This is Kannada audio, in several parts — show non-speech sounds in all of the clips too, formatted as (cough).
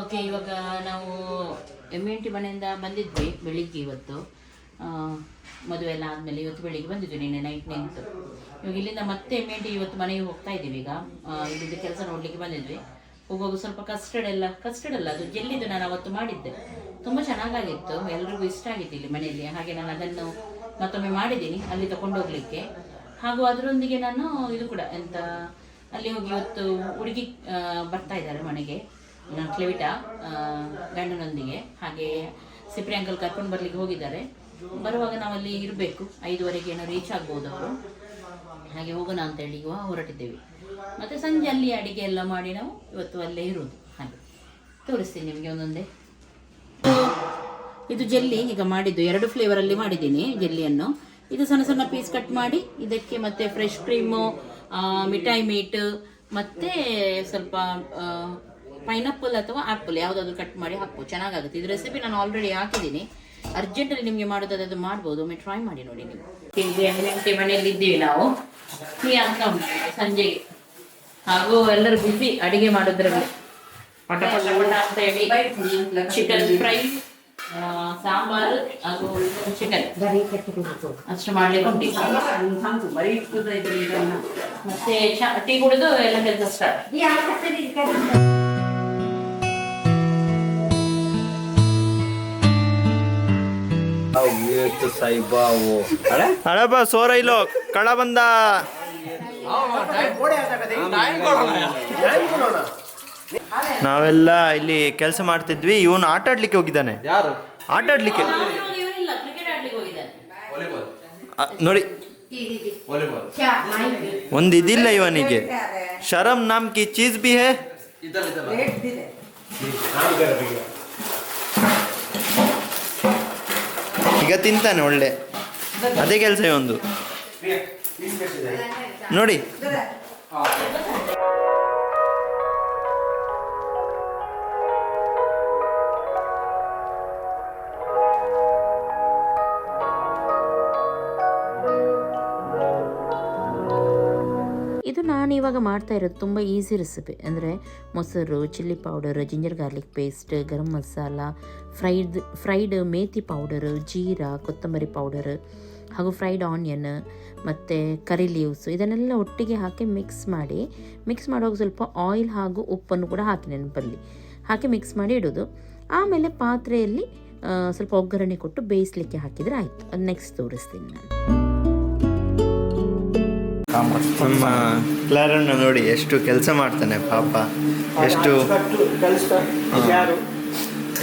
ಓಕೆ ಇವಾಗ ನಾವು ಎಂ ಎನ್ ಟಿ ಮನೆಯಿಂದ ಬಂದಿದ್ವಿ, ಬೆಳಿಗ್ಗೆ ಇವತ್ತು. ಮದುವೆ ಎಲ್ಲ ಆದಮೇಲೆ ಇವತ್ತು ಬೆಳಿಗ್ಗೆ ಬಂದಿದ್ವಿ, ನಿನ್ನೆ ನೈಟ್ ನಿಂತು. ಇವಾಗ ಇಲ್ಲಿಂದ ಮತ್ತೆ ಎಂ ಎನ್ ಟಿ ಇವತ್ತು ಮನೆಗೆ ಹೋಗ್ತಾ ಇದ್ದೀವಿ ಈಗ. ಇಲ್ಲಿಂದ ಕೆಲಸ ನೋಡಲಿಕ್ಕೆ ಬಂದಿದ್ವಿ. ಹೋಗುವಾಗ ಸ್ವಲ್ಪ ಕಸ್ಟರ್ಡ್ ಎಲ್ಲ ಕಸ್ಟರ್ಡ್ ಅಲ್ಲ, ಅದು ಜೆಲ್ಲಿದು ನಾನು ಅವತ್ತು ಮಾಡಿದ್ದೆ. ತುಂಬ ಚೆನ್ನಾಗಾಗಿತ್ತು, ಎಲ್ರಿಗೂ ಇಷ್ಟ ಆಗಿತ್ತು ಇಲ್ಲಿ ಮನೆಯಲ್ಲಿ. ಹಾಗೆ ನಾನು ಅದನ್ನು ಮತ್ತೊಮ್ಮೆ ಮಾಡಿದ್ದೀನಿ, ಅಲ್ಲಿ ತಗೊಂಡೋಗ್ಲಿಕ್ಕೆ ಹಾಗೂ ಅದರೊಂದಿಗೆ ನಾನು ಇದು ಕೂಡ, ಎಂತ, ಅಲ್ಲಿ ಹೋಗಿ ಇವತ್ತು ಹುಡುಗಿ ಬರ್ತಾ ಇದ್ದಾರೆ ಮನೆಗೆ. ಕ್ಲೆವಿಟಾ ಗಂಡನೊಂದಿಗೆ. ಹಾಗೆ ಸಿಪ್ರಿ ಅಂಕಲ್ ಕರ್ಕೊಂಡು ಬರ್ಲಿಕ್ಕೆ ಹೋಗಿದ್ದಾರೆ. ಬರುವಾಗ ನಾವಲ್ಲಿ ಇರಬೇಕು. ಐದುವರೆಗೆ ಏನೋ ರೀಚ್ ಆಗ್ಬೋದು ಅವರು. ಹಾಗೆ ಹೋಗೋಣ ಅಂತ ಹೇಳಿ ಹೊರಟಿದ್ದೇವೆ. ಮತ್ತೆ ಸಂಜೆ ಅಲ್ಲಿ ಅಡಿಗೆ ಎಲ್ಲ ಮಾಡಿ ನಾವು ಇವತ್ತು ಅಲ್ಲೇ ಇರೋದು ಹಾಗೆ ತೋರಿಸ್ತೀನಿ ನಿಮಗೆ ಒಂದೊಂದೇ. ಇದು ಜೆಲ್ಲಿ, ಈಗ ಮಾಡಿದ್ದು ಎರಡು ಫ್ಲೇವರಲ್ಲಿ ಮಾಡಿದ್ದೀನಿ ಜೆಲ್ಲಿಯನ್ನು. ಇದು ಸಣ್ಣ ಸಣ್ಣ ಪೀಸ್ ಕಟ್ ಮಾಡಿ, ಇದಕ್ಕೆ ಮತ್ತೆ ಫ್ರೆಶ್ ಕ್ರೀಮು ಮಿಠಾಯಿ ಮೀಟ್ ಮತ್ತೆ ಸ್ವಲ್ಪ ಪೈನಾಪಲ್ ಅಥವಾ ಆ್ಯಪಲ್ ಯಾವುದಾದ್ರು ಕಟ್ ಮಾಡಿ ಹಾಕ್ಬೋದು. ಚೆನ್ನಾಗಾಗುತ್ತೆ. ಇದು ರೆಸಿಪಿ ನಾನು ಆಲ್ರೆಡಿ ಹಾಕಿದ್ದೀನಿ. ಅರ್ಜೆಂಟಲ್ಲಿ ನಿಮಗೆ ಮಾಡೋದಾದ್ರೆ ಅದು ಮಾಡ್ಬೋದು. ಒಮ್ಮೆ ಟ್ರೈ ಮಾಡಿ ನೋಡಿ ನೀವು. ಹೆಂಡತಿ ಮನೆಯಲ್ಲಿ ಇದ್ದೀವಿ ನಾವು. ಫ್ರೀ ಅಂತ ಉಂಟು ಸಂಜೆಗೆ. ಹಾಗೂ ಎಲ್ಲರೂ ಬಿಸಿ ಅಡುಗೆ ಮಾಡೋದ್ರಲ್ಲಿ. ಪಟ ಪಟ ಪಟ ಅಂತ ಹೇಳಿ ಚಿಕನ್ ಫ್ರೈ ಸಾಂಬಾರು ಹಾಗೂ ಚಿಕನ್ ಅಷ್ಟು ಮಾಡ್ಲಿಕ್ಕೆ ಉಂಟು. ಮತ್ತೆ ಟೀ ಕುಡಿದು ಎಲ್ಲ ಕೆಲಸ ಸ್ಟಾರ್ಟ್ ಹಳಬ ಸೋರ ಇಲ್ಲೋ ಕಳ ಬಂದ. ನಾವೆಲ್ಲ ಇಲ್ಲಿ ಕೆಲಸ ಮಾಡ್ತಿದ್ವಿ ಇವನು ಆಟ ಆಡ್ಲಿಕ್ಕೆ ಹೋಗಿದ್ದಾನೆ. ಆಟ ಆಡ್ಲಿಕ್ಕೆ. ನೋಡಿ. ಒಂದು ಇದಿಲ್ಲ ಇವನಿಗೆ. ಶರಮ್ ನಾಮ್ ಕಿ ಚೀಸ್ ಬಿ ಹೇ. ಈಗ ತಿಂತಾನೆ ಒಳ್ಳೆ. ಅದೇ ಕೆಲಸ ಒಂದು. ನೋಡಿ. ಇದು ನಾನು ಇವಾಗ ಮಾಡ್ತಾ ಇರೋದು ತುಂಬ ಈಸಿ ರೆಸಿಪಿ. ಅಂದರೆ ಮೊಸರು, chilli powder, ginger garlic paste, garam masala, fried fried methi powder, jeera, ಕೊತ್ತಂಬರಿ ಪೌಡರ್ ಹಾಗೂ ಫ್ರೈಡ್ ಆನಿಯನ್ ಮತ್ತು ಕರಿ ಲೀವ್ಸು ಇದನ್ನೆಲ್ಲ ಒಟ್ಟಿಗೆ ಹಾಕಿ ಮಿಕ್ಸ್ ಮಾಡಿ, ಮಿಕ್ಸ್ ಮಾಡುವಾಗ ಸ್ವಲ್ಪ ಆಯಿಲ್ ಹಾಗೂ ಉಪ್ಪನ್ನು ಕೂಡ ಹಾಕಿ ನೆನಪಲ್ಲಿ. ಹಾಕಿ ಮಿಕ್ಸ್ ಮಾಡಿ ಇಡೋದು. ಆಮೇಲೆ ಪಾತ್ರೆಯಲ್ಲಿ ಸ್ವಲ್ಪ ಒಗ್ಗರಣೆ ಕೊಟ್ಟು ಬೇಯಿಸಲಿಕ್ಕೆ ಹಾಕಿದರೆ ಆಯಿತು. ಅದು ನೆಕ್ಸ್ಟ್ ತೋರಿಸ್ತೀನಿ ನಾನು. ನಮ್ಮ ಕ್ಲಾರನ್ನು ನೋಡಿ ಎಷ್ಟು ಕೆಲಸ ಮಾಡ್ತಾನೆ ಪಾಪ. ಎಷ್ಟು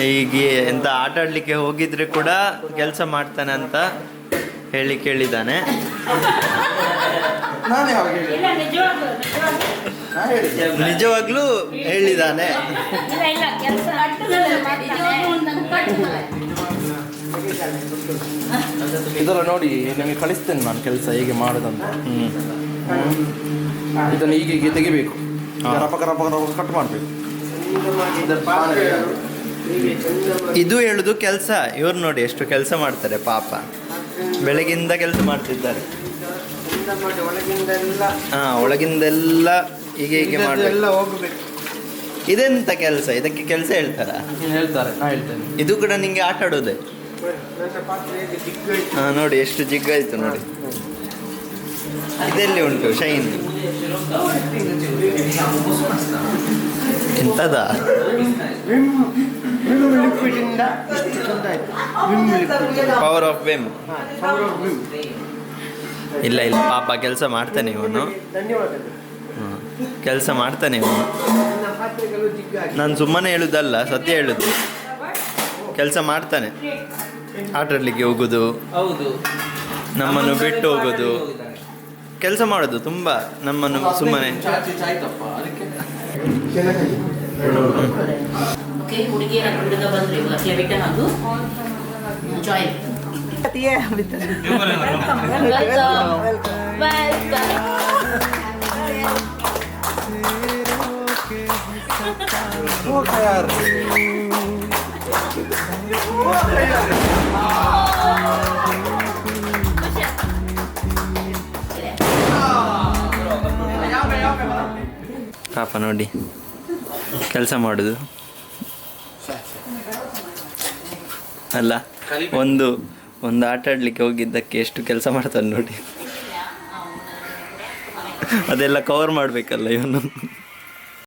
ಈಗ ಎಂತ ಆಟ ಆಡ್ಲಿಕ್ಕೆ ಹೋಗಿದ್ರೆ ಕೂಡ ಕೆಲಸ ಮಾಡ್ತಾನೆ ಅಂತ ಹೇಳಿ ಕೇಳಿದ್ದಾನೆ. ನಾನು ಯಾವಾಗ ಹೇಳಿದೆ? ಇಲ್ಲ ನಿಜವಾಗ್ಲೂ ನಾನು ಹೇಳಿದ್ದೆ. ನಿಜವಾಗ್ಲೂ. ಹೇಳಿದ್ದಾನೆ. ಇಲ್ಲ ಇಲ್ಲ ಕೆಲಸ ಇದರ ನೋಡಿ ನಿಮಗೆ ಕಳಿಸ್ತೇನೆ ನಾನು ಕೆಲಸ ಹೇಗೆ ಮಾಡೋದಂತ. ಹ್ಮ್. ಇದನ್ನು ಈಗ ಹೀಗೆ ತೆಗಿಬೇಕು. ರಪಕ ರಪ ರಪ ರಪ ಕಟ್ ಮಾಡಬೇಕು. ಇದು ಹೇಳುದು ಕೆಲಸ. ಇವ್ರು ನೋಡಿ ಎಷ್ಟು ಕೆಲಸ ಮಾಡ್ತಾರೆ ಪಾಪ. ಬೆಳಗಿಂದ ಕೆಲಸ ಮಾಡ್ತಿದ್ದಾರೆ. ಹಾ ಒಳಗಿಂದೆಲ್ಲ ಹೀಗೆ ಹೀಗೆ ಮಾಡ್ಬೇಕು. ಇದೆಂತ ಕೆಲಸ? ಇದಕ್ಕೆ ಕೆಲಸ ಹೇಳ್ತಾರ? ಹೇಳ್ತಾರೆ. ಇದು ಕೂಡ ನಿಂಗೆ ಆಟ ಆಡೋದೆ. ಹಾ ನೋಡಿ ಎಷ್ಟು ಜಿಗ್ಗಾಯ್ತು ನೋಡಿ. ಇದೆಲ್ಲಿ ಉಂಟು ಶೈನ್? ಎಂತದ? ಪವರ್ ಆಫ್ ವಿಮ್ ಇಲ್ಲ ಇಲ್ಲ ಪಾಪ ಕೆಲಸ ಮಾಡ್ತಾನೆ ಇವನು. ಕೆಲಸ ಮಾಡ್ತಾನೆ ಇವನು. ನಾನು ಸುಮ್ಮನೆ ಹೇಳುದಲ್ಲ ಸತ್ಯ ಹೇಳುದು. ಕೆಲಸ ಮಾಡ್ತಾನೆ. ಆಟಾಡ್ಲಿಕ್ಕೆ ಹೋಗುದು. ನಮ್ಮನ್ನು ಬಿಟ್ಟು ಹೋಗೋದು. ಕೆಲಸ ಮಾಡೋದು ತುಂಬ ನಮ್ಮನ್ನು ಸುಮ್ಮನೆ. ಚಾಚಿ ಚಾಯ್ತಪ್ಪ ಅದಕ್ಕೆ. ಓಕೆ ಹುಡುಗಿಯರ ಪಾಪ ನೋಡಿ. ಕೆಲಸ ಮಾಡುದು. ಅಲ್ಲ, ಒಂದು ಒಂದು ಆಟ ಆಡ್ಲಿಕ್ಕೆ ಹೋಗಿದ್ದಕ್ಕೆ ಎಷ್ಟು ಕೆಲಸ ಮಾಡ್ತಾನೆ ನೋಡಿ. ಅದೆಲ್ಲ ಕವರ್ ಮಾಡ್ಬೇಕಲ್ಲ ಇವನು.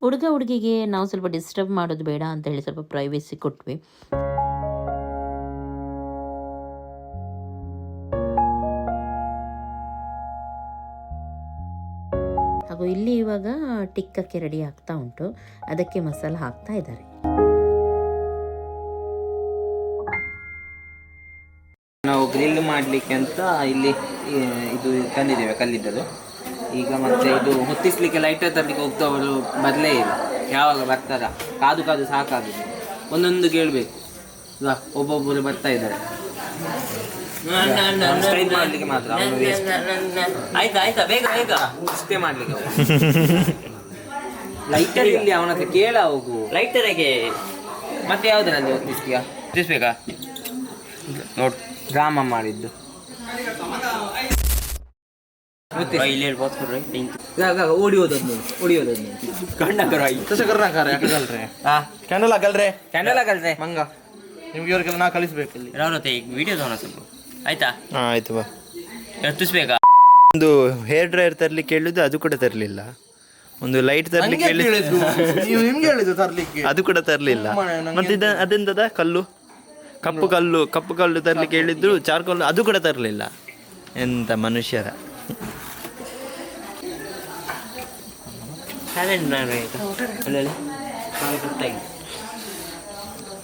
ಹುಡುಗ ಹುಡುಗಿಗೆ ನಾವು ಸ್ವಲ್ಪ ಡಿಸ್ಟರ್ಬ್ ಮಾಡೋದು ಬೇಡ ಅಂತ ಹೇಳಿ ಸ್ವಲ್ಪ ಪ್ರೈವೇಸಿ ಕೊಟ್ವಿ. ಇವಾಗ ಟಿಕ್ಕಕ್ಕೆ ರೆಡಿ ಆಗ್ತಾ ಉಂಟು. ಅದಕ್ಕೆ ಮಸಾಲ ಹಾಕ್ತಾ ಇದ್ದಾರೆ. ನಾವು ಗ್ರಿಲ್ ಮಾಡಲಿಕ್ಕೆ ಅಂತ ಇಲ್ಲಿ ಇದು ತಂದಿದ್ದೇವೆ ಕಲ್ಲಿದ್ದಲು. ಈಗ ಮತ್ತೆ ಇದು ಹೊತ್ತಿಸ್ಲಿಕ್ಕೆ ಲೈಟರ್ ತರಲಿಕ್ಕೆ ಹೋಗ್ತವರು ಬದಲೇ ಇಲ್ಲ. ಯಾವಾಗ ಬರ್ತಾರ ಕಾದು ಕಾದು ಸಾಕಾಗಿದೆ. ಒಂದೊಂದು ಕೇಳಬೇಕು. ಒಬ್ಬೊಬ್ಬರು ಬರ್ತಾ ಇದ್ದಾರೆ. ಸ್ಟೈಲ್ ಮಾಡ್ಲಿಕ್ಕೆ ಮಾತ್ರ ಅವ್ನು waste. ಆಯ್ತಾ ಆಯ್ತಾ ಬೇಗ ಬೇಗ. ಇಷ್ಟೇ ಮಾಡ್ಲಿಕ್ಕೆ ಲೈಟರ್ ಇಲ್ಲಿ ಅವನ ಹತ್ರ ಕೇಳ ಹೋಗು. ಲೈಟರಿಗೆ ಮತ್ತೆ ಹೊತ್ತಿಸ್ಬೇಕಾ ನೋಡು. ಡ್ರಾಮ ಮಾಡಿದ್ದು. ಓಡಿ ಹೋದದ್ದು ನೋಡಿ ಓಡಿ ಹೋದದ್ದು ನೋಡಿ. ಕಣ್ಣಕರ ತಸ ಕರ್ನಾಕಾರ ಯಾಕಲ್ರೆ ಹಾ ಕ್ಯಾಂಡಲ್ ಹಾಕಲ್ರೆ? ಕ್ಯಾಂಡಲ್ ಆಗಲ್ರೆ ಮಂಗ. ನಿಮ್ಗೆ ಇವ್ರಿಗೆಲ್ಲ ನಾ ಕಲಿಸ್ಬೇಕು ಇಲ್ಲಿ. ರಾವಣತೆ ವಿಡಿಯೋ ತಗೋಣ ಸ್ವಲ್ಪ. ಆಯ್ತಾ? ಹಾಂ ಆಯ್ತು ಬಾ. ಎತ್ತಿಸ್ಬೇಕಾ ಒಂದು ಹೇರ್ ಡ್ರೈಯರ್ ತರ್ಲಿಕ್ಕೆ ಹೇಳಿದ್ದು ಅದು ಕೂಡ ತರಲಿಲ್ಲ. ಒಂದು ಲೈಟ್ ತರ್ಲಿಕ್ಕೆ ನಂಗೆ ಹೇಳಿದ್ದು ಹೇಳಿದ್ದು? ನೀವು ನಿಮ್ಗೆ ಹೇಳಿದ್ದು ತರ್ಲಿಕ್ಕೆ. ಅದು ಕೂಡ ತರಲಿಲ್ಲ. ಮತ್ತೆ ಇದ ಅದೆಂತದ ಕಲ್ಲು ಕಪ್ಪು ಕಲ್ಲು ಕಪ್ಪು ಕಲ್ಲು ತರ್ಲಿಕ್ಕೆ ಹೇಳಿದ್ರು ಚಾರ್ಕೋಲ್ ಅದು ಕೂಡ ತರಲಿಲ್ಲ. ಎಂತ ಮನುಷ್ಯರ.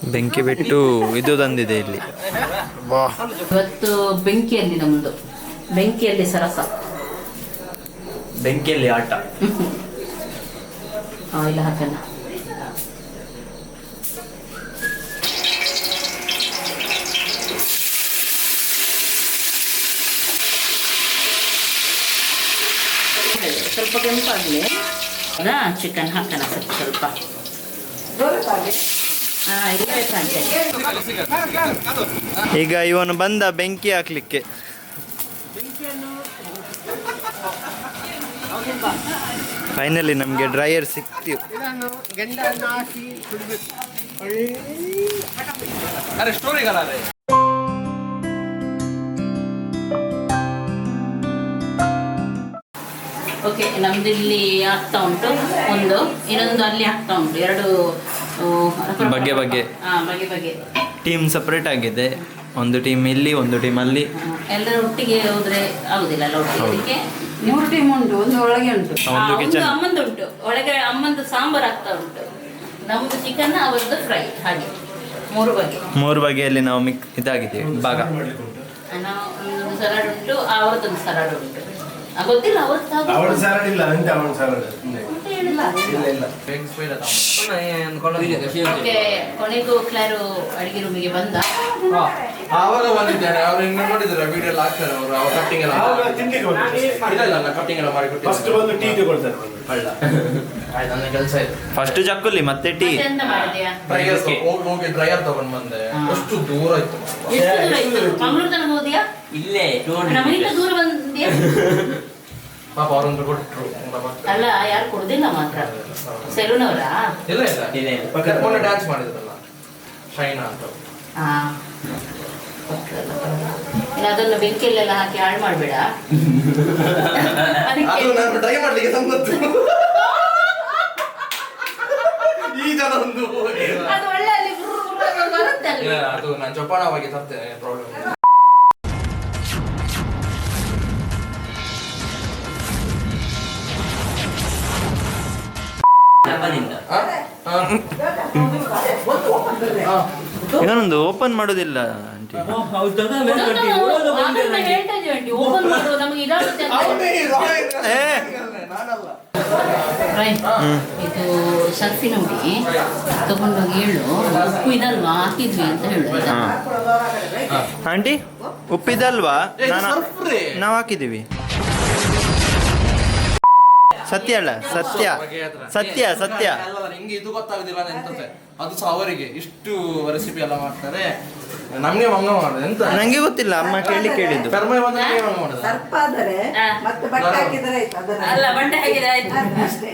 ಬೆಂಕಿ ಬಿಟ್ಟು ಇದು ತಂದಿದೆ ಇಲ್ಲಿ. ಇವತ್ತು ಬೆಂಕಿಯಲ್ಲಿ ನಮ್ಮದು ಬೆಂಕಿಯಲ್ಲಿ ಸರಸ. ಬೆಂಕಿಯಲ್ಲಿ ಆಟ. ಇಲ್ಲ ಹಾಕೋಣ ಸ್ವಲ್ಪ ಕೆಂಪಾಗಲಿ. ಚಿಕನ್ ಹಾಕೋಣ ಸ್ವಲ್ಪ. ಸ್ವಲ್ಪ ಈಗ ಇವನು ಬಂದ ಬೆಂಕಿ ಹಾಕ್ಲಿಕ್ಕೆ. ಫೈನಲಿ ನಮಗೆ ಡ್ರೈಯರ್ ಸಿಕ್ತು ಓಕೆ ನಮ್ದು ಇಲ್ಲಿ ಆಗ್ತಾ ಉಂಟು. ಒಂದು ಇನ್ನೊಂದು ಅಲ್ಲಿ ಆಗ್ತಾ ಉಂಟು. ಎರಡು ಬಗ್ಗೆ ಬಗೆ ಬಗೆ. ಹಾ ಬಗೆ ಬಗೆ ಟೀಮ್ ಸಪ್ರೇಟ್ ಆಗಿದೆ. ಒಂದು ಟೀಮ್ ಇಲ್ಲಿ ಒಂದು ಟೀಮ್ ಅಲ್ಲಿ. ಎಲ್ಲರೂ ಒಟ್ಟಿಗೆ ಹೋದ್ರೆ ಆಗುದಿಲ್ಲ ಅಲ್ಲ ಒಟ್ಟಿಗೆ ಮೂರು ಟೀಮ್ ಉಂಟು ಒಂದು ಒಳಗೆ ಉಂಟು. ಒಂದು ಕಿಚನ್ ಅಮ್ಮಂದು ಉಂಟು ಒಳಗೆ ಅಮ್ಮಂದು ಸಾಂಬಾರ್ ಆಗ್ತಾ ಉಂಟು. ನಮ್ದು ಚಿಕನ್ ಅವರದ್ದು ಫ್ರೈ ಹಾಗೆ. ಮೂರು ಬಗೆ ಮೂರು ಬಗೆಯಲ್ಲಿ ನಾವು ಮಿಕ್ ಇದಾಗಿದ್ದೀವಿ ಭಾಗ. ನಾವು ಒಂದು ಸಲಾಡ್ ಉಂಟು ಅವರದ್ದೊಂದು ಸಲಾಡ್ ಉಂಟು. ಆ, ಗೊತ್ತಿಲ್ಲ ಅವತ್ತು ಸಲಾಡ್ ಇಲ್ಲ ಎಂತ ಅವಳ ಸಲಾಡ್ ಇಲ್ಲ ಇಲ್ಲ. ಓಕೆ ಕೊನೆಗೂ ಕ್ಲಾರು ಅಡಿಗೆ ರೂಮಿಗೆ ಬಂದ. ಆವಾಗ ಬಂದಿದ್ದೇನೆ. ಅವ್ರು ಇನ್ನು ನೋಡಿದ್ರೆ ವಿಡಿಯೋ ಎಲ್ಲ ಹಾಕ್ತಾರೆ ಅವರು. ಅವ್ರ ಕಟ್ಟಿಂಗ್ ಎಲ್ಲ. ಇಲ್ಲ ಇಲ್ಲ ಕಟ್ಟಿಂಗ್ ಎಲ್ಲ ಮಾಡಿ ಫಸ್ಟ್ ಬಂದು ಟೀ ತಗೊಳ್ತಾರೆ. ಆಯ್ತು ನನ್ನ ಕೆಲಸ ಆಯ್ತು. ಫಸ್ಟ್ ಚಕ್ಕುಲಿ ಮತ್ತೆ ಟೀ ಮತ್ತೆ ಎಂತ ಮಾಡಿದ್ಯಾ? ಡ್ರೈಯರ್ ಹೋಗಿ ಡ್ರೈಯರ್ ತಗೊಂಡ್ ಬಂದೆ. ಅಷ್ಟು ದೂರ ಇತ್ತು. ಎಷ್ಟು ದೂರ ಇತ್ತು? ಮಂಗಳೂರು ತನಕ ಹೋದ್ಯಾ? ಇಲ್ಲೇ ನಮಗಿಂತ ದೂರ ಬಂದ್ಯಾ? (laughs) ಪಾಪ ಅವರೊಂದು ಕೊಟ್ಟರು ಅಲ್ಲ ಯಾರು ಕೊಡುದಿಲ್ಲ ಮಾತ್ರ. ಸೆಲೂನ್ ಅವರಾ ಇಲ್ಲ ಇಲ್ಲ. ಮೊನ್ನೆ ಡ್ಯಾನ್ಸ್ ಮಾಡಿದ್ರಲ್ಲ ಶೈನಾ ಅಂತ. ಅದನ್ನು ಬೆಂಕಿಯಲ್ಲೆಲ್ಲ ಹಾಕಿ ಹಾಳು ಮಾಡಬೇಡ. ಅದು ನಾನು ಟ್ರೈ ಮಾಡ್ಲಿಕ್ಕೆ ಸಂಬಂಧ. ಈ ಜನ ಅದು ಒಳ್ಳೆ ಅಲ್ಲಿ ಗುರು ಗುರು ಅಂತ ಬರುತ್ತೆ ಅದು ನಾನು ಜೋಪಾನವಾಗಿ ತರ್ತೇನೆ ಪ್ರಾಬ್ಲಮ್ ಇನ್ನೊಂದು ಓಪನ್ ಮಾಡೋದಿಲ್ಲ ಆಂಟಿ. ಇದು ಸರ್ಫಿನ ಹುಡಿ ತಗೊಂಡೋಗಿ ಹೇಳು. ಉಪ್ಪು ಇದಲ್ವಾ? ಹಾಕಿದ್ವಿ ಅಂತ ಹೇಳು? ಆಂಟಿ ಉಪ್ಪಿದಲ್ವಾ? ನಾವು ಹಾಕಿದ್ದೀವಿ. ಸತ್ಯ ಅಲ್ಲ ಸತ್ಯ. ಸತ್ಯ ಸತ್ಯ. ನಿಮ್ಗೆ ಇದು ಗೊತ್ತಾಗುದಿಲ್ಲ ಅಂತ ಎಂತದೆ ಅದು ಸಹ ಅವರಿಗೆ ಇಷ್ಟು ರೆಸಿಪಿ ಎಲ್ಲ ಮಾಡ್ತಾರೆ. ನಮ್ಗೆ ಮಂಗ ಮಾಡುದು. ಎಂತ? ನಂಗೆ ಗೊತ್ತಿಲ್ಲ ಅಮ್ಮ ಕೇಳಿ ಕೇಳಿದ್ದು. ಕರ್ಮ ಬಂದ್ರೆ ನಮ್ಗೆ ಮಂಗ ಮಾಡೋದು. ಸರ್ಪ ಆದರೆ ಮತ್ತೆ ಬಟ್ಟೆ ಹಾಕಿದ್ರೆ ಆಯ್ತು ಅದರ ಅಲ್ಲ ಬಂಡೆ ಹಾಕಿದ್ರೆ ಆಯ್ತು. ಅಷ್ಟೇ.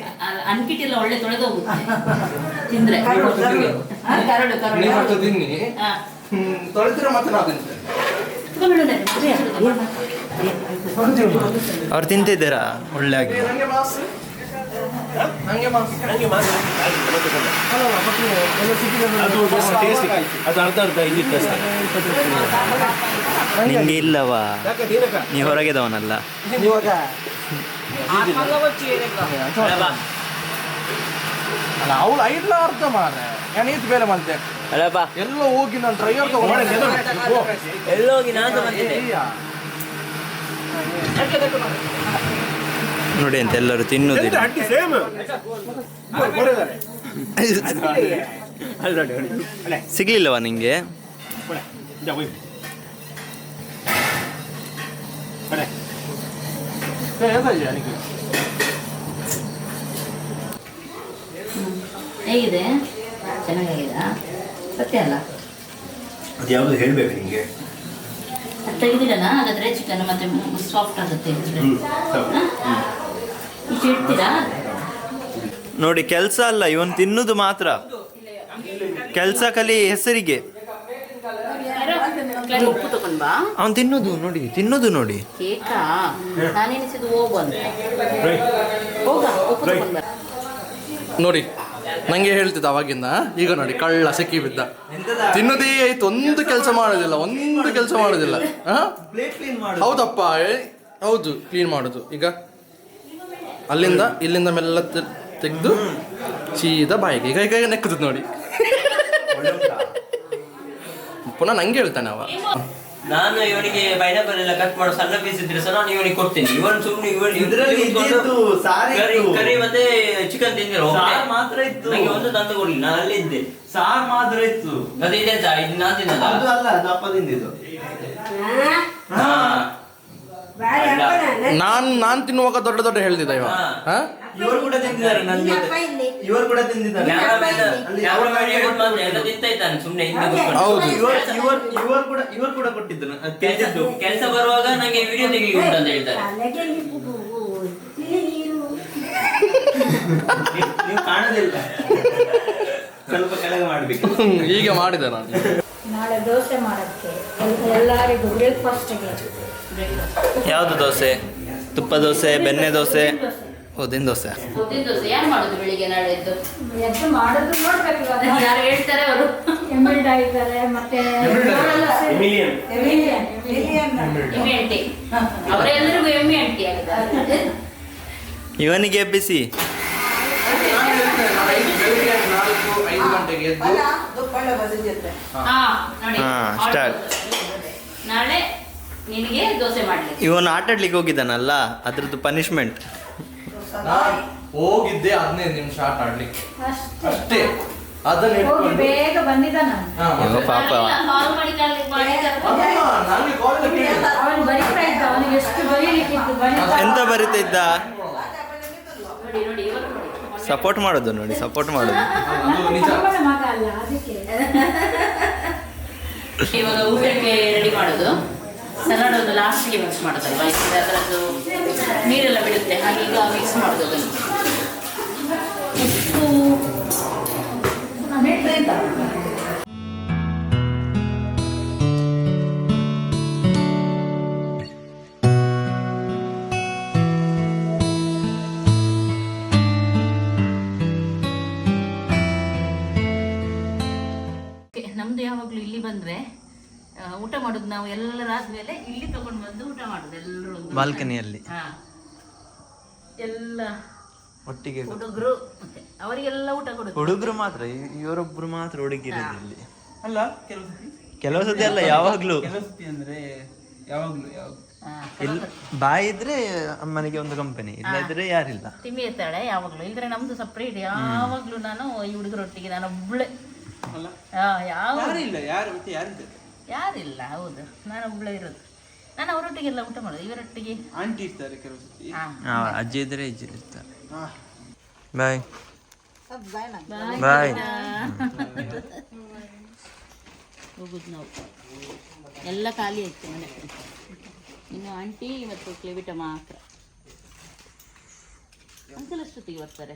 ಅನ್ಕಿಟ್ಟಿಲ್ಲ ಒಳ್ಳೆ ತೊಳೆದು ಹೋಗುತ್ತೆ ತಿಂದ್ರೆ ಕರಡು, ಕರಡು. ನೀವು ಮತ್ತು ತಿನ್ನಿ. ತೊಳೆದ್ರೆ ಮತ್ತೆ ನಾವು ತಿಂತೇವೆ ಅವ್ರು ತಿಂತಿದ್ದೀರಾ? ಒಳ್ಳೆ ಆಗಿ ನಂಗೆ ಇಲ್ಲವಾ? ನೀ ಹೊರಗೆದವನಲ್ಲ. ಅಲ್ಲ ಅವಳು ಐದ್ಲ ಅರ್ಥ ಮಾರ ನಾನು ಈತ್ ಬೇರೆ ಎಲ್ಲ ಹೋಗಿ ನಾನು ಡ್ರೈವರ್ ತಗೊಂಡು ಎಲ್ಲೋಗಿ ನಾನು ಬಂದಿದ್ದೆ. ನೋಡಿ ಅಂತ ಎಲ್ಲರೂ ತಿನ್ನುವುದಿಲ್ಲ. ಸೇಮ್ ಸಿಗ್ಲಿಲ್ಲವಾ ನಿಂಗೆ? ಹೇಗಿದೆ? ಚೆನ್ನಾಗಿದೆ ಸತ್ಯ ಅಲ್ಲ. ಅದು ಯಾವುದು ಹೇಳ್ಬೇಕು ಅದು ತೆಗೆದಿಡೋಣ ಹಾಗಾದ್ರೆ ಚಿಕನ್ ಮತ್ತೆ ಸಾಫ್ಟ್ ಆಗುತ್ತೆ. ಇಷ್ಟು ಇಡ್ತೀರಾ ನೋಡಿ ಕೆಲಸ ಅಲ್ಲ ಇವನ್ ತಿನ್ನುದು ಮಾತ್ರ. ಕೆಲಸ ಕಲಿ ಹೆಸರಿಗೆ. ಅವನು ತಿನ್ನುದು ನೋಡಿ ತಿನ್ನುದು ನೋಡಿ. ನೋಡಿ ನಂಗೆ ಹೇಳ್ತಿದ್ದ ಅವಾಗಿಂದ. ಈಗ ನೋಡಿ ಕಳ್ಳ ಸೆಕ್ಕಿ ಬಿದ್ದ. ತಿನ್ನೋದೇ ಆಯ್ತು ಒಂದು ಕೆಲಸ ಮಾಡೋದಿಲ್ಲ ಒಂದು ಕೆಲಸ ಮಾಡೋದಿಲ್ಲ? ಹೌದಪ್ಪ ಹೌದು ಕ್ಲೀನ್ ಮಾಡೋದು. ಈಗ ಅಲ್ಲಿಂದ ಇಲ್ಲಿಂದ ಮೆಲ್ಲ ತೆಗೆದು ಸೀದಾ ಬಾಯಿಗೆ. ಈಗ ಈಗ ನೆಕ್ಕದ್ ನೋಡಿ. ಪುನಃ ನಂಗೆ ಹೇಳ್ತಾನೆ ಅವ. ನಾನು ಇವನಿಗೆ ಪೈನಾಪಲ್ ಎಲ್ಲ ಕಟ್ ಮಾಡೋ ಸಣ್ಣ ಪೀಸ್ ಇದ್ರೆ ಸಹ ನಾನು ಇವನಿಗೆ ಕೊಡ್ತೀನಿ. ಇವನ್ ಸುಮ್ಮನೆ ಇವನ್ ಇದ್ರಲ್ಲಿ ಇದ್ದಿದ್ದು ಸಾರೇ ಕರಿ ಇತ್ತು. ಕರಿ ಮತ್ತೆ ಚಿಕನ್ ತಿಂದಿರೋ ಸಾರ್ ಮಾತ್ರ ಇತ್ತು. ನಂಗೆ ಒಂದು ತಂದು ಕೊಡ್ಲಿ ನಾನು ಅಲ್ಲಿ ಇದ್ದೆ. ಸಾರ್ ಮಾತ್ರ ಇತ್ತು. ಮತ್ತೆ ಇದೆ ಇದು ನಾನು ತಿನ್ನದ ಅದು ಅಲ್ಲ ದಪ್ಪ ತಿಂದಿದ್ದು. ನಾನ್ ನಾನ್ ತಿನ್ನುವಾಗ ದೊಡ್ಡ ದೊಡ್ಡ ಹೇಳ್ತಿದ್ದ ಇವ. ಹಾ? ಇವರು ಕೂಡ ತಿಂದಿದ್ದಾರೆ ನನ್ನ ಜೊತೆ. ಇವರು ಕೂಡ ತಿಂದಿದ್ದಾರೆ. ಎಲ್ಲ ತಿಂತ ಸುಮ್ಮನೆ ಹೌದು ಇವರು ಇವರು ಇವರು ಕೂಡ ಇವರು ಕೂಡ ಕೊಟ್ಟಿದ್ದು ನಾನು ತಿಂದಿದ್ದು. ಕೆಲಸ ಬರುವಾಗ ನಂಗೆ ವಿಡಿಯೋ ತೆಗಿಲಿಕ್ಕೆ ಉಂಟು ಅಂತ ಹೇಳ್ತಾರೆ. ನೀವು ಕಾಣೋದಿಲ್ಲ. ಸ್ವಲ್ಪ ಕೆಳಗೆ ಮಾಡ್ಬೇಕು. ಈಗ ಮಾಡಿದೆ ನಾನು. ನಾಳೆ ದೋಸೆ ಮಾಡಕ್ಕೆ ಎಲ್ಲರಿಗೂ ಬ್ರೇಕ್ಫಾಸ್ಟ್ಗೆ ಯಾವುದು ದೋಸೆ? ತುಪ್ಪ ದೋಸೆ ಬೆಣ್ಣೆ ದೋಸೆ? ಉದ್ದಿನ ದೋಸೆ. ಉದ್ದಿನ ದೋಸೆ. ಯಾರು ಮಾಡೋದು ಬೆಳಿಗ್ಗೆ ನಾಳೆ ಎದ್ದು? ಎದ್ದು ಮಾಡೋದು ನೋಡ್ಬೇಕು ಇವಾಗ. ಯಾರು ಹೇಳ್ತಾರೆ ಅವರು? ಎಮ್ಮಿಲ್ಡ ಇದ್ದಾರೆ ಮತ್ತೆ ಇವರೆಲ್ಲ ಸೇರಿ- ಮಿಲಿಯನ್ ಮಿಲಿಯನ್. ಎಮ್ಮೆ ಅಂಟಿ ಅವರೆಲ್ಲರಿಗೂ ಎಮ್ಮೆ ಅಂಟಿ ಆಗಿದೆ ಇವನಿಗೆ ಎಬ್ಬಿಸಿ. ಹಾ ಸ್ಟಾರ್ಟ್. ನಾಳೆ ನಿನಗೆ ದೋಸೆ ಮಾಡ್ಲಿ ಇವನು ಆಟಾಡ್ಲಿಕ್ಕೆ ಹೋಗಿದ್ದಾನಲ್ಲ ಅದ್ರದ್ದು ಪನಿಷ್ಮೆಂಟ್ ನಾನ್ ಹೋಗಿದ್ದೆ ಹದಿನೈದು ನಿಮಿಷ ಆಟ ಆಡ್ಲಿಕ್ಕೆ. ಅಷ್ಟೇ. ಅಷ್ಟೇ. ಅದನ್ನ ಹೋಗಿ ಇಟ್ಕೊಂಡು ಬೇಗ ಬಂದಿದ್ದ ನಾನು ಹಾ, ಮತ್ತೆ? ಅಯ್ಯೋ ಪಾಪ. ಹಾಲ್ ಮಾಡಿ ಕರ್ಲಿಕ್ಕೆ ಮಾಡಿ ಕರ್ಕೊಂಡು ಅಮ್ಮ, ನಂಗೆ call ಅಲ್ಲಿ ಕೇಳಿದ. ಅವನು ಬರೀತಾ ಇದ್ದ ಅವನಿಗೆ ಎಷ್ಟು ಬರೀಲಿಕ್ಕಿತ್ತು ಬರೀತಾ ಎಂತ ಬರೀತಾ ಇದ್ದ? ನೋಡಿ ನೋಡಿ ಇವರು ನೋಡಿ. ಸಪೋರ್ಟ್ ಮಾಡೋದು ನೋಡಿ ಸಪೋರ್ಟ್ ಮಾಡೋದು. ಅದು ನಿಜ. ಅಮ್ಮನ ಮಗ ಅಲ್ಲ ಅದಕ್ಕೆ. (laughs) ಇವಾಗ ಊಟಕ್ಕೆ ರೆಡಿ ಮಾಡೋದು. ಸಲಾಡ್ ಒಂದು ಲಾಸ್ಟಿಗೆ ಮಿಕ್ಸ್ ಮಾಡೋದಲ್ವಾ ಅದರದ್ದು ನೀರೆಲ್ಲ ಬಿಡುತ್ತೆ. ಹಾಗೆ ಈಗ ನಾವು ಎಲ್ಲರಾದ್ಮೇಲೆ ಇಲ್ಲಿ ತಗೊಂಡು ಬಂದು ಊಟ ಮಾಡೋದು ಎಲ್ಲರೂ ಒಂದು ಬಾಲ್ಕನಿಯಲ್ಲಿ. ಹಾ. ಎಲ್ಲ ಒಟ್ಟಿಗೆ ಹುಡುಗರು ಅವರಿಗೆಲ್ಲ ಊಟ ಕೊಡುದು. ಹುಡುಗರು ಮಾತ್ರ ಇವರೊಬ್ರು ಮಾತ್ರ ಹುಡುಗಿರೋದು ಇಲ್ಲಿ. ಅಲ್ಲ ಕೆಲವು ಕೆಲವು ಸತಿ ಅಲ್ಲ ಯಾವಾಗ್ಲೂ. ಅಂದ್ರೆ ಯಾವಾಗ್ಲೂ ಹಾ, ಇಲ್ಲ ಬಾಯಿ ಇದ್ರೆ ಅಮ್ಮನಿಗೆ ಒಂದು ಕಂಪನಿ ಇಲ್ಲ ಇದ್ರೆ ಯಾರಿಲ್ಲ. ತಿಮ್ಮಿ ಇರ್ತಾಳೆ ಯಾವಾಗ್ಲೂ. ಇಲ್ದ್ರೆ ನಮ್ದು ಸಪ್ರೇಟ್ ಯಾವಾಗ್ಲೂ ನಾನು ಈ ಹುಡುಗರೊಟ್ಟಿಗೆ ನಾನು ಒಬ್ಳೆ ಹಾ ಇಲ್ಲ ಯಾರು ಯಾರಿದ್ದಾರೆ? ಯಾರಿಲ್ಲ ಹೌದು. ನಾನು ಒಬ್ಳೆ ಇರೋದು. ನಾನು ಅವರೊಟ್ಟಿಗೆಲ್ಲ ಊಟ ಮಾಡೋದು. ಇವರೊಟ್ಟಿಗೆ? ಆಂಟಿ ಇರ್ತಾರೆ ಕೆಲವು ಸತಿ. ಅಜ್ಜಿ ಇದ್ರೆ ಅಜ್ಜಿ ಇರ್ತಾರೆ. ಬಾಯ್. ಬಾಯ್. ಹೋಗುದು ನಾವು. ಎಲ್ಲ ಖಾಲಿ ಆಯ್ತು ಮನೆ. ಇನ್ನು ಆಂಟಿ ಮತ್ತು ಕ್ಲೆವಿಟ ಮಾತ್ರ. ಅಂಕಲ್ ಅಷ್ಟೊತ್ತಿಗೆ ಬರ್ತಾರೆ.